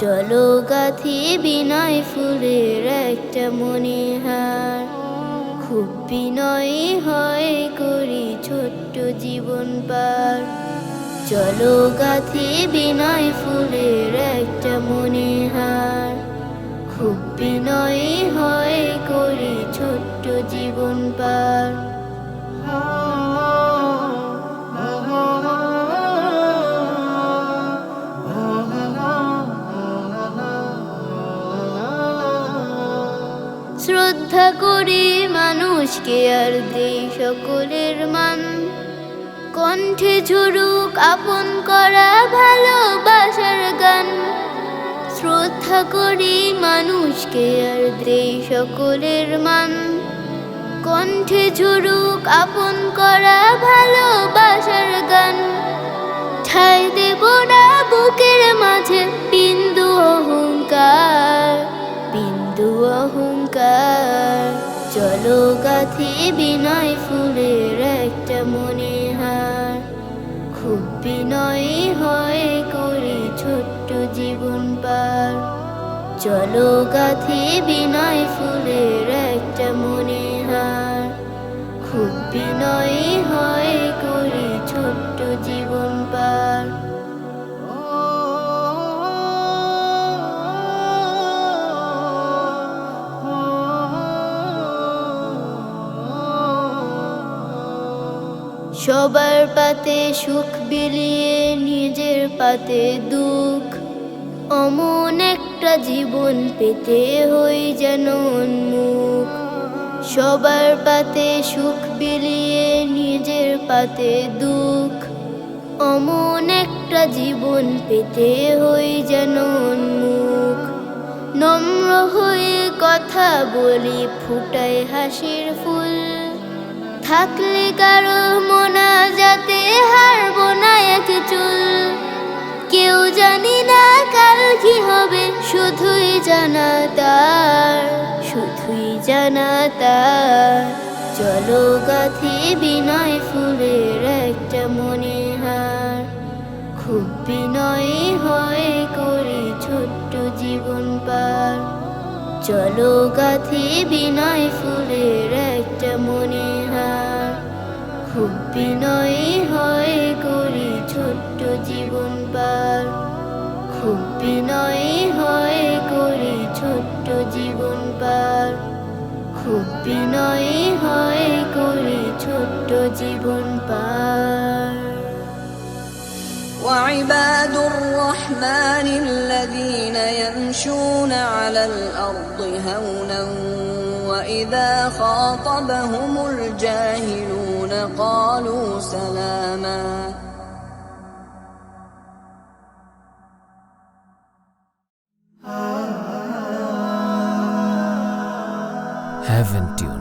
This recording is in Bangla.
চলো গাথি বিনয় ফুলের একটা মনিহার খুব বিনয় হয় করি ছোট্ট জীবন পার। চলো গাথি বিনয় ফুলের একটা মনিহার খুব বিনয় হয় করি শ্রদ্ধা করি মানুষকে আর দেই সকলের মান। কণ্ঠে ঝুরুক আপন করা ভালোবাসার গান। শ্রদ্ধা করি মানুষকে আর দেই সকলের মান। কণ্ঠে ঝুরুক আপন করা ভালোবাসার গাথি বিনয় ফুলের একটা মনিহার খুব বিনয় হয় করি ছোট্ট জীবন পার। চলো গাথি বিনয় ফুলের একটা মনিহার খুব সবার পাতে সুখ বিলিয়ে নিজের পাতে দুঃখ। অমন একটা জীবন পেতে হই যেন উন্মুখ। সবার পাতে সুখ বিলিয়ে নিজের পাতে দুঃখ। অমন একটা জীবন পেতে হই যেন উন্মুখ। নম্র হয়ে কথা বলি, ফুটায় হাসির ফুল। থাকলে কারও তার চলো গাথি বিনয় ফুলের একটা মনিহার খুব বিনয় হয় করি ছোট্ট জীবন পার। চলো গাথি বিনয় ফুলের একটা মনিহার খুব বিনয় হয় করি ছোট্ট জীবন পার। খুব বিনয় হয় করি ছোট্ট জীবন পার। খুব বিনয় হয় করি ছোট্ট জীবন পার وعباد الرحمن الذين يمشون على الأرض هونا وإذا خاطبهم الجاهلون قالوا سلاما haven't you?